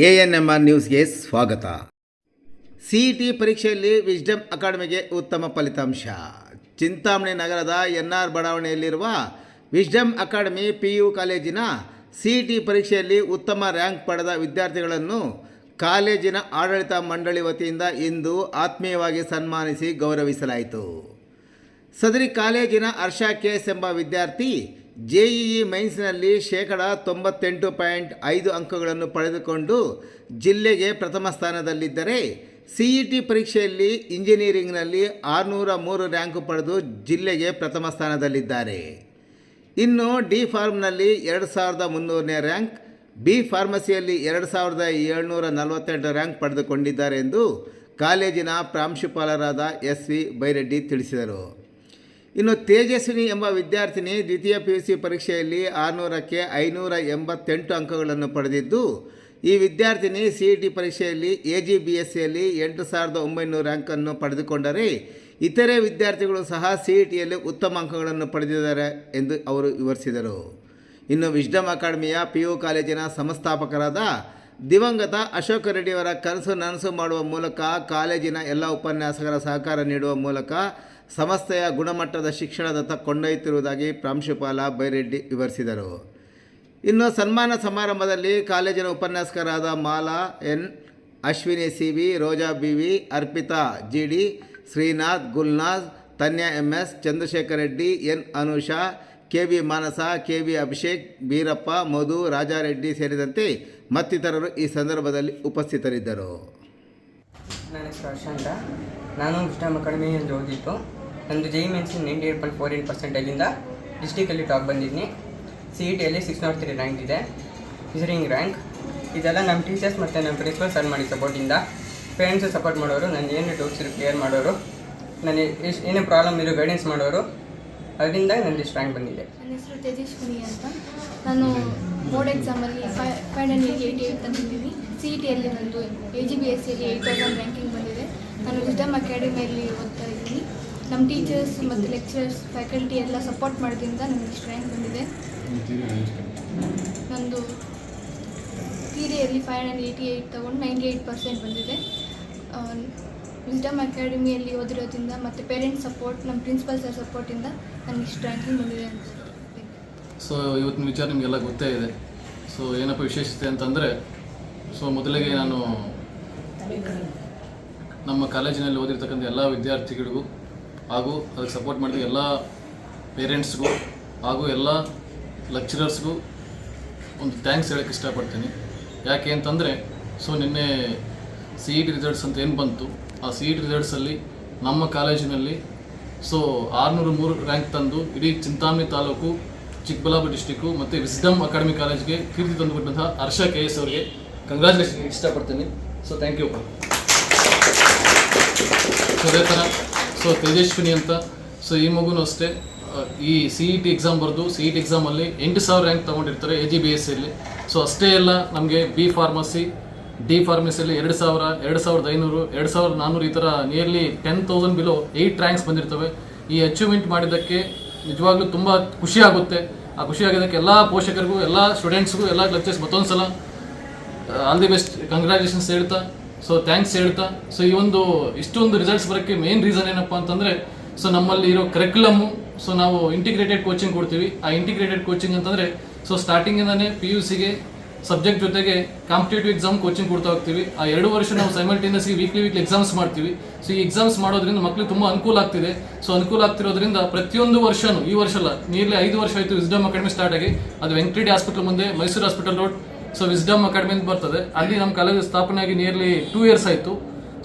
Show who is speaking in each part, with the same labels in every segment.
Speaker 1: A N M R ನ್ಯೂಸ್ಗೆ ಸ್ವಾಗತ. C T ಪರೀಕ್ಷೆಯಲ್ಲಿ ವಿಜ್ಡಮ್ ಅಕಾಡೆಮಿಗೆ ಉತ್ತಮ ಫಲಿತಾಂಶ. ಚಿಂತಾಮಣಿ ನಗರದ ಎನ್ ಆರ್ ಬಡಾವಣೆಯಲ್ಲಿರುವ ವಿಜ್ಡಮ್ ಅಕಾಡೆಮಿ ಪಿ ಯು ಕಾಲೇಜಿನ ಸಿ ಟಿ ಪರೀಕ್ಷೆಯಲ್ಲಿ ಉತ್ತಮ ರ್ಯಾಂಕ್ ಪಡೆದ ವಿದ್ಯಾರ್ಥಿಗಳನ್ನು ಕಾಲೇಜಿನ ಆಡಳಿತ ಮಂಡಳಿ ವತಿಯಿಂದ ಇಂದು ಆತ್ಮೀಯವಾಗಿ ಸನ್ಮಾನಿಸಿ ಗೌರವಿಸಲಾಯಿತು. ಸದರಿ ಕಾಲೇಜಿನ ಹರ್ಷ ಕೆಎಸ್ ಎಂಬ ವಿದ್ಯಾರ್ಥಿ ಜೆಇಇ ಮೈನ್ಸ್ನಲ್ಲಿ ಶೇಕಡ ತೊಂಬತ್ತೆಂಟು ಪಾಯಿಂಟ್ ಐದು ಅಂಕಗಳನ್ನು ಪಡೆದುಕೊಂಡು ಜಿಲ್ಲೆಗೆ ಪ್ರಥಮ ಸ್ಥಾನದಲ್ಲಿದ್ದರೆ ಸಿ ಇ ಟಿ ಪರೀಕ್ಷೆಯಲ್ಲಿ ಇಂಜಿನಿಯರಿಂಗ್ನಲ್ಲಿ ಆರುನೂರ ಮೂರು ರ್ಯಾಂಕು ಪಡೆದು ಜಿಲ್ಲೆಗೆ ಪ್ರಥಮ ಸ್ಥಾನದಲ್ಲಿದ್ದಾರೆ. ಇನ್ನು ಡಿ ಫಾರ್ಮ್ನಲ್ಲಿ ಎರಡು ಸಾವಿರದ ಮುನ್ನೂರನೇ ರ್ಯಾಂಕ್, ಬಿ ಫಾರ್ಮಸಿಯಲ್ಲಿ ಎರಡು ಸಾವಿರದ ಏಳ್ನೂರ ನಲವತ್ತೆಂಟು ರ್ಯಾಂಕ್ ಪಡೆದುಕೊಂಡಿದ್ದಾರೆ ಎಂದು ಕಾಲೇಜಿನ ಪ್ರಾಂಶುಪಾಲರಾದ ಎಸ್ ವಿ ಬೈರೆಡ್ಡಿ ತಿಳಿಸಿದರು. ಇನ್ನು ತೇಜಸ್ವಿನಿ ಎಂಬ ವಿದ್ಯಾರ್ಥಿನಿ ದ್ವಿತೀಯ ಪಿ ಯು ಸಿ ಪರೀಕ್ಷೆಯಲ್ಲಿ ಆರುನೂರಕ್ಕೆ ಐನೂರ ಎಂಬತ್ತೆಂಟು ಅಂಕಗಳನ್ನು ಪಡೆದಿದ್ದು, ಈ ವಿದ್ಯಾರ್ಥಿನಿ ಸಿ ಇ ಟಿ ಪರೀಕ್ಷೆಯಲ್ಲಿ ಎ ಜಿ ಬಿ ಎಸ್ ಸಿಯಲ್ಲಿ ಎಂಟು ಸಾವಿರದ ಒಂಬೈನೂರು ಅಂಕನ್ನು ಪಡೆದುಕೊಂಡರೆ, ಇತರೆ ವಿದ್ಯಾರ್ಥಿಗಳು ಸಹ ಸಿ ಇ ಟಿಯಲ್ಲಿ ಉತ್ತಮ ಅಂಕಗಳನ್ನು ಪಡೆದಿದ್ದಾರೆ ಎಂದು ಅವರು ವಿವರಿಸಿದರು. ಇನ್ನು ವಿಸ್ಡಮ್ ಅಕಾಡೆಮಿಯ ಪಿ ಯು ಕಾಲೇಜಿನ ಸಂಸ್ಥಾಪಕರಾದ ದಿವಂಗತ ಅಶೋಕ ರೆಡ್ಡಿಯವರ ಕನಸು ನನಸು ಮಾಡುವ ಮೂಲಕ ಕಾಲೇಜಿನ ಎಲ್ಲ ಉಪನ್ಯಾಸಕರ ಸಹಕಾರ ನೀಡುವ ಮೂಲಕ ಸಂಸ್ಥೆಯ ಗುಣಮಟ್ಟದ ಶಿಕ್ಷಣದತ್ತ ಕೊಂಡೊಯ್ಯುತ್ತಿರುವುದಾಗಿ ಪ್ರಾಂಶುಪಾಲ ಬೈರೆಡ್ಡಿ ವಿವರಿಸಿದರು. ಇನ್ನು ಸನ್ಮಾನ ಸಮಾರಂಭದಲ್ಲಿ ಕಾಲೇಜಿನ ಉಪನ್ಯಾಸಕರಾದ Mala N. Ashwini C V Roja B V Arpita G D, Srinath Gulnath Tanya M S, Chandrashekar Reddy, N. Anusha K V Manasa, K V Abhishek Beerappa Madhu, Rajareddy ಸೇರಿದಂತೆ ಮತ್ತಿತರರು ಈ ಸಂದರ್ಭದಲ್ಲಿ ಉಪಸ್ಥಿತರಿದ್ದರು.
Speaker 2: ನನ್ನ ಹೆಸರು ಹರ್ಷ ನಾನು ನಾನು ಅಕಾಡೆಮಿ ಎಂದು ಓದಿತ್ತು ನಂದು JEE mains ninety eight point four eight ಪರ್ಸೆಂಟೇಜಿಂದ ಡಿಸ್ಟಿಕಲ್ಲಿ ಟಾಪ್ ಬಂದಿದ್ದೀನಿ. ಸಿ ಇ ಟಿಯಲ್ಲಿ ಸಿಕ್ಸ್ ನಾಟ್ ತ್ರೀ ರ್ಯಾಂಕ್ ಇದೆ. ಇಂಜಿನಿಯರಿಂಗ್ ರ್ಯಾಂಕ್ ಇದೆಲ್ಲ ನಮ್ಮ ಟೀಚರ್ಸ್ ಮತ್ತು ನಮ್ಮ ಪ್ರಿನ್ಸಿಪಲ್ ಸರ್ ಮಾಡಿ ಸಪೋರ್ಟಿಂದ ಪೇರೆಂಟ್ಸು ಸಪೋರ್ಟ್ ಮಾಡೋರು ನನ್ನ ಏನು ಡೌಟ್ಸ್ ಇರೋ ಕ್ಲಿಯರ್ ಮಾಡೋರು. ನನಗೆ ಎಷ್ಟು ಏನೇ ಪ್ರಾಬ್ಲಮ್ ಇರೋ ಗೈಡೆನ್ಸ್ ಮಾಡೋರು. ಅದರಿಂದ ನಂದು ಸ್ಟ್ರಾಂಗ್ ಬಂದಿದೆ.
Speaker 3: ನನ್ನ ಹೆಸರು ತೇಜಸ್ವಿನಿ ಅಂತ. ನಾನು ಬೋರ್ಡ್ ಎಕ್ಸಾಮಲ್ಲಿ five hundred eighty eighty eight ತಂದಿದ್ದೀನಿ ಸಿ ಇ ಟಿಯಲ್ಲಿ ಬಂದು ಎ ಜಿ ಬಿ ಎಸ್ ಸಿಯಲ್ಲಿ ಏಯ್ಟ್ ತೌಸಂಡ್ ರ್ಯಾಂಕಿಂಗ್ ಬಂದಿದೆ. ನಾನು ವಿಸ್ಡಮ್ ಅಕಾಡೆಮಿಯಲ್ಲಿ ಓದ್ತಾ ಇದ್ದೀನಿ. ನಮ್ಮ ಟೀಚರ್ಸ್ ಮತ್ತು ಲೆಕ್ಚರ್ಸ್ ಫ್ಯಾಕಲ್ಟಿ ಎಲ್ಲ ಸಪೋರ್ಟ್ ಮಾಡೋದ್ರಿಂದ ನನಗೆ ಸ್ಟ್ರಾಂಗ್ ಬಂದಿದೆ. ನಂದು ಟಿಯಲ್ಲಿ ಫೈವ್ ಹಂಡ್ರೆಡ್ ಏಯ್ಟಿ ಏಯ್ಟ್ ತೊಗೊಂಡು ನೈಂಟಿ ಏಯ್ಟ್ ಪರ್ಸೆಂಟ್ ಬಂದಿದೆ ವಿಸ್ಡಮ್ ಅಕಾಡೆಮಿಯಲ್ಲಿ ಓದಿರೋದ್ರಿಂದ ಮತ್ತು ಪೇರೆಂಟ್ಸ್ ಸಪೋರ್ಟ್ ನಮ್ಮ ಪ್ರಿನ್ಸಿಪಲ್ ಸರ್ ಸಪೋರ್ಟಿಂದ ನನಗೆ ಇಷ್ಟು ರ್ಯಾಂಕಿಂಗ್ ಬಂದಿದೆ ಅಂತ
Speaker 4: ಸೊ ಇವತ್ತಿನ ವಿಚಾರ ನಿಮಗೆಲ್ಲ ಗೊತ್ತೇ ಇದೆ. ಸೊ ಏನಪ್ಪ ವಿಶೇಷತೆ ಅಂತಂದರೆ ಸೊ ಮೊದಲಿಗೆ ನಾನು ನಮ್ಮ ಕಾಲೇಜಿನಲ್ಲಿ ಓದಿರ್ತಕ್ಕಂಥ ಎಲ್ಲ ವಿದ್ಯಾರ್ಥಿಗಳಿಗೂ ಹಾಗೂ ಅದಕ್ಕೆ ಸಪೋರ್ಟ್ ಮಾಡಿದ ಎಲ್ಲ ಪೇರೆಂಟ್ಸ್ಗೂ ಹಾಗೂ ಎಲ್ಲ ಲೆಕ್ಚರರ್ಸ್ಗೂ ಒಂದು ಥ್ಯಾಂಕ್ಸ್ ಹೇಳೋಕ್ಕೆ ಇಷ್ಟಪಡ್ತೀನಿ. ಯಾಕೆ ಅಂತಂದರೆ ಸೊ ನಿನ್ನೆ ಸಿ ಇ ಟಿ ರಿಸಲ್ಟ್ಸ್ ಅಂತ ಏನು ಬಂತು ಆ ಸಿ ಇ ಟಿ ರಿಸಲ್ಟ್ಸಲ್ಲಿ ನಮ್ಮ ಕಾಲೇಜಿನಲ್ಲಿ ಸೊ ಆರುನೂರು ಮೂರು ರ್ಯಾಂಕ್ ತಂದು ಇಡೀ ಚಿಂತಾಮಣಿ ತಾಲೂಕು, ಚಿಕ್ಕಬಳ್ಳಾಪುರ ಡಿಸ್ಟಿಕ್ಕು ಮತ್ತು ವಿಸ್ಡಮ್ ಅಕಾಡೆಮಿ ಕಾಲೇಜ್ಗೆ ಕೀರ್ತಿ ತಂದುಕೊಟ್ಟಂತಹ ಹರ್ಷ ಕೆ ಎಸ್ ಅವರಿಗೆ ಕಂಗ್ರ್ಯಾಚುಲೇಷನ್ ಇಷ್ಟಪಡ್ತೀನಿ. ಸೊ ಥ್ಯಾಂಕ್ ಯು ಸೊ ಅದೇ ಥರ ಸೊ ತೇಜಸ್ವಿನಿ ಅಂತ ಸೊ ಈ ಮಗುನೂ ಅಷ್ಟೇ ಈ ಸಿ ಇ ಟಿ ಎಕ್ಸಾಮ್ ಬರೆದು ಸಿ ಇ ಟಿ ಎಕ್ಸಾಮಲ್ಲಿ ಎಂಟು ಸಾವಿರ ರ್ಯಾಂಕ್ ತೊಗೊಂಡಿರ್ತಾರೆ ಎ ಜಿ ಬಿ ಎಸ್ ಸಿಯಲ್ಲಿ ಸೊ ಅಷ್ಟೇ ಎಲ್ಲ ನಮಗೆ ಬಿ ಫಾರ್ಮಸಿ ಡಿ ಫಾರ್ಮಸಿಯಲ್ಲಿ ಎರಡು ಸಾವಿರ, ಎರಡು ಸಾವಿರದ ಐನೂರು, ಎರಡು ಸಾವಿರದ ನಾನ್ನೂರು ಈ ಥರ nearly ten thousand below eight ranks ಬಂದಿರ್ತವೆ. ಈ ಅಚೀವ್ಮೆಂಟ್ ಮಾಡಿದ್ದಕ್ಕೆ ನಿಜವಾಗ್ಲೂ ತುಂಬ ಖುಷಿ ಆಗುತ್ತೆ. ಆ ಖುಷಿ ಆಗಿದ್ದಕ್ಕೆ ಎಲ್ಲ ಪೋಷಕರಿಗೂ, ಎಲ್ಲ ಸ್ಟೂಡೆಂಟ್ಸ್ಗೂ ಎಲ್ಲ ಲೆಕ್ಚರ್ಸ್ ಮತ್ತೊಂದು ಸಲ ಆಲ್ ದಿ ಬೆಸ್ಟ್ ಕಂಗ್ರ್ಯಾಚುಲೇಷನ್ಸ್ ಹೇಳ್ತಾ ಸೊ ಥ್ಯಾಂಕ್ಸ್ ಹೇಳ್ತಾ. ಸೊ ಈ ಒಂದು, ಇಷ್ಟೊಂದು ರಿಸಲ್ಟ್ಸ್ ಬರೋಕ್ಕೆ ಮೇನ್ ರೀಸನ್ ಏನಪ್ಪ ಅಂತಂದರೆ ಸೊ ನಮ್ಮಲ್ಲಿ ಇರೋ ಕರಿಕ್ಯುಲಮ್ಮು ಸೊ ನಾವು ಇಂಟಿಗ್ರೇಟೆಡ್ ಕೋಚಿಂಗ್ ಕೊಡ್ತೀವಿ. ಆ ಇಂಟಿಗ್ರೇಟೆಡ್ ಕೋಚಿಂಗ್ ಅಂತಂದರೆ ಸೊ ಸ್ಟಾರ್ಟಿಂಗಿಂದನೇ ಪಿ ಯು ಸಿಗೆ ಸಬ್ಜೆಕ್ಟ್ ಜೊತೆಗೆ ಕಾಂಪಿಟೇಟಿವ್ ಎಕ್ಸಾಮ್ ಕೋಚಿಂಗ್ ಕೊಡ್ತಾ ಹೋಗ್ತೀವಿ. ಆ ಎರಡು ವರ್ಷ ನಾವು ಸೈಮಲ್ಟೇನಿಯಸ್ಲಿ ವೀಕ್ಲಿ ವೀಕ್ಲಿ ಎಕ್ಸಾಮ್ಸ್ ಮಾಡ್ತೀವಿ. ಸೊ ಈ ಎಕ್ಸಾಮ್ಸ್ ಮಾಡೋದ್ರಿಂದ ಮಕ್ಳಿಗೆ ತುಂಬ ಅನುಕೂಲ ಆಗ್ತಿದೆ. ಸೊ ಅನುಕೂಲ ಆಗ್ತಿರೋದ್ರಿಂದ ಪ್ರತಿಯೊಂದು ವರ್ಷನೂ, ಈ ವರ್ಷ ಅಲ್ಲ ನಿಯರ್ಲಿ ಐದು ವರ್ಷ ಆಯಿತು ವಿಸ್ಡಮ್ ಅಕಾಡೆಮಿ ಸ್ಟಾರ್ಟ್ ಆಗಿ. ಅದು ವೆಂಕಟೇಡಿ ಹಾಸ್ಪಿಟಲ್ ಮುಂದೆ Mysore hospital road so wisdom academy ಅಂತ ಬರ್ತದೆ. ಅಲ್ಲಿ ನಮ್ಮ ಕಾಲೇಜ್ ಸ್ಥಾಪನೆ ಆಗಿ ನಿಯರ್ಲಿ ಟೂ ಇಯರ್ಸ್ ಆಯಿತು.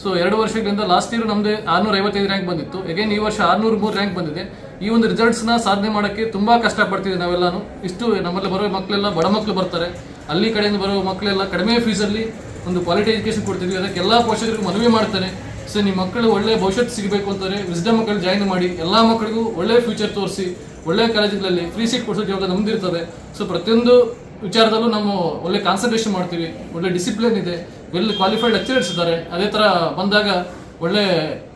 Speaker 4: ಸೊ ಎರಡು ವರ್ಷಗಳಿಂದ ಲಾಸ್ಟ್ ಇಯರ್ ನಮ್ಮದು ಆರ್ನೂರ ಐವತ್ತೈದು ರ್ಯಾಂಕ್ ಬಂದಿತ್ತು. ಅಗೇನ್ ಈ ವರ್ಷ ಆರ್ನೂರ ಮೂರು ರ್ಯಾಂಕ್ ಬಂದಿದೆ. ಈ ಒಂದು ರಿಸಲ್ಟ್ಸ್ನ ಸಾಧನೆ ಮಾಡೋಕ್ಕೆ ತುಂಬ ಕಷ್ಟಪಡ್ತಿದ್ದೀವಿ ನಾವೆಲ್ಲಾನು. ಇಷ್ಟು ನಮ್ಮಲ್ಲಿ ಬರೋ ಮಕ್ಕಳೆಲ್ಲ ಬಡ ಮಕ್ಕಳು ಬರ್ತಾರೆ. ಅಲ್ಲಿ ಕಡೆಯಿಂದ ಬರೋ ಮಕ್ಕಳೆಲ್ಲ ಕಡಿಮೆ ಫೀಸಲ್ಲಿ ಒಂದು ಕ್ವಾಲಿಟಿ ಎಜುಕೇಷನ್ ಕೊಡ್ತಿದ್ವಿ. ಅದಕ್ಕೆ ಎಲ್ಲ ಪೋಷಕರಿಗೂ ಮನವಿ ಮಾಡ್ತಾರೆ ಸೊ ನಿಮ್ಮ ಮಕ್ಕಳು ಒಳ್ಳೆ ಭವಿಷ್ಯತ್ ಸಿಗಬೇಕು ಅಂತಾರೆ. ವಿಸ್ಡಮ್ ಮಕ್ಕಳು ಜಾಯಿನ್ ಮಾಡಿ. ಎಲ್ಲ ಮಕ್ಕಳಿಗೂ ಒಳ್ಳೆ ಫ್ಯೂಚರ್ ತೋರಿಸಿ. ಒಳ್ಳೆ ಕಾಲೇಜುಗಳಲ್ಲಿ ಫ್ರೀ ಸೀಟ್ ಕೊಡಿಸೋ ಜವಾಬ್ದಾರಿ ನಮ್ದಿರ್ತದೆ ಸೊ ಪ್ರತಿಯೊಂದು ವಿಚಾರದಲ್ಲೂ ನಾವು ಒಳ್ಳೆ ಕಾನ್ಸಂಟ್ರೇಷನ್ ಮಾಡ್ತೀವಿ. ಒಳ್ಳೆ ಡಿಸಿಪ್ಲಿನ್ ಇದೆ. ವೆಲ್ ಕ್ವಾಲಿಫೈಡ್ ಲೆಕ್ಚರರ್ಸ್ ಇದ್ದಾರೆ. ಅದೇ ಥರ ಬಂದಾಗ ಒಳ್ಳೆ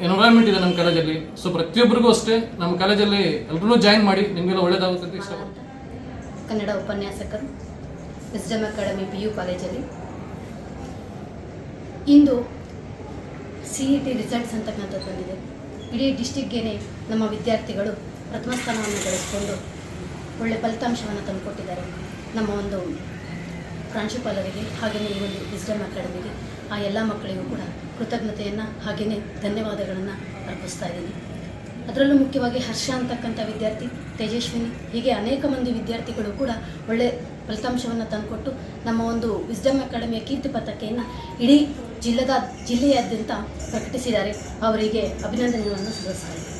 Speaker 4: ಎನ್ವೈರನ್ಮೆಂಟ್ ಇದೆ ನಮ್ಮ ಕಾಲೇಜಲ್ಲಿ. ಸೊ ಪ್ರತಿಯೊಬ್ಬರಿಗೂ ಅಷ್ಟೇ ನಮ್ಮ ಕಾಲೇಜಲ್ಲಿ ಎಲ್ಲರೂ ಜಾಯಿನ್ ಮಾಡಿ. ನಿಮಗೆಲ್ಲ ಒಳ್ಳೇದಾಗುತ್ತೆ ಇಷ್ಟಪಡ್ತೀನಿ.
Speaker 5: ಕನ್ನಡ ಉಪನ್ಯಾಸಕರು. ವಿಸ್ಡಮ್ ಅಕಾಡೆಮಿ, ಪಿ ಯು ಕಾಲೇಜಲ್ಲಿ. ಇಂದು ಸಿ ಇ ಟಿ ರಿಸಲ್ಟ್ಸ್ ಅಂತಕ್ಕಂಥದ್ದು ಬಂದಿದೆ. ಇಡೀ ಡಿಸ್ಟಿಕ್ಗೇನೆ ನಮ್ಮ ವಿದ್ಯಾರ್ಥಿಗಳು ಪ್ರಥಮ ಸ್ಥಾನವನ್ನು ಗಳಿಸಿಕೊಂಡು ಒಳ್ಳೆ ಫಲಿತಾಂಶವನ್ನು ತಂದುಕೊಟ್ಟಿದ್ದಾರೆ. ನಮ್ಮ ಒಂದು ಪ್ರಾಂಶುಪಾಲರಿಗೆ ಹಾಗೆಯೇ ಈ ಒಂದು ವಿಸ್ಡಮ್ ಅಕಾಡೆಮಿಗೆ, ಆ ಎಲ್ಲ ಮಕ್ಕಳಿಗೂ ಕೂಡ ಕೃತಜ್ಞತೆಯನ್ನು ಹಾಗೆಯೇ ಧನ್ಯವಾದಗಳನ್ನು ಅರ್ಪಿಸ್ತಾ ಇದ್ದೀನಿ. ಅದರಲ್ಲೂ ಮುಖ್ಯವಾಗಿ ಹರ್ಷ ಅಂತಕ್ಕಂಥ ವಿದ್ಯಾರ್ಥಿ ತೇಜಸ್ವಿನಿ. ಹೀಗೆ ಅನೇಕ ಮಂದಿ ವಿದ್ಯಾರ್ಥಿಗಳು ಕೂಡ ಒಳ್ಳೆ ಫಲಿತಾಂಶವನ್ನು ತಂದುಕೊಟ್ಟು ನಮ್ಮ ಒಂದು ವಿಸ್ಡಮ್ ಅಕಾಡೆಮಿಯ ಕೀರ್ತಿ ಪತಾಕೆಯನ್ನು ಇಡೀ ಜಿಲ್ಲೆದ ಜಿಲ್ಲೆಯಾದ್ಯಂತ ಪ್ರಕಟಿಸಿದ್ದಾರೆ. ಅವರಿಗೆ ಅಭಿನಂದನೆಗಳನ್ನು ಸಲ್ಲಿಸ್ತಾರೆ.